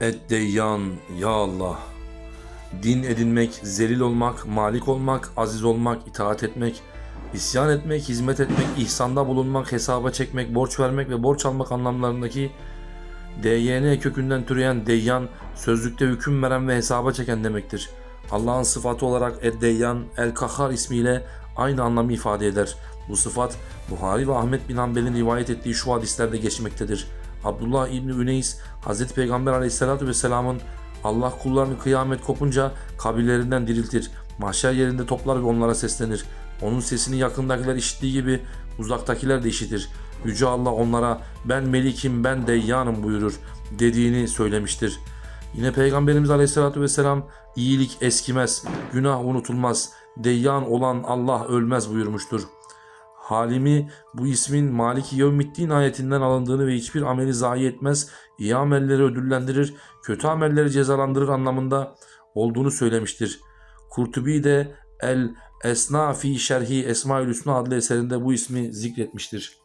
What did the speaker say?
Eddeyyan ya Allah. Din edinmek, zelil olmak, malik olmak, aziz olmak, itaat etmek, isyan etmek, hizmet etmek, ihsanda bulunmak, hesaba çekmek, borç vermek ve borç almak anlamlarındaki DYN kökünden türeyen deyyan, sözlükte hüküm veren ve hesaba çeken demektir. Allah'ın sıfatı olarak Eddeyyan, El-Kahhar ismiyle aynı anlamı ifade eder. Bu sıfat Buhari ve Ahmet bin Hanbel'in rivayet ettiği şu hadislerde geçmektedir. Abdullah İbni Üneys, Hz. Peygamber aleyhissalatü vesselamın Allah kullarını kıyamet kopunca kabirlerinden diriltir. Mahşer yerinde toplar ve onlara seslenir. Onun sesini yakındakiler işittiği gibi uzaktakiler de işitir. Yüce Allah onlara ben melikim ben deyyanım buyurur dediğini söylemiştir. Yine Peygamberimiz Aleyhisselatü Vesselam iyilik eskimez, günah unutulmaz, deyyan olan Allah ölmez buyurmuştur. Halimi bu ismin Maliki Yevmiddin ayetinden alındığını ve hiçbir ameli zayi etmez, iyi amelleri ödüllendirir, kötü amelleri cezalandırır anlamında olduğunu söylemiştir. Kurtubi de El Esna fi Şerhi Esmaül Hüsna adlı eserinde bu ismi zikretmiştir.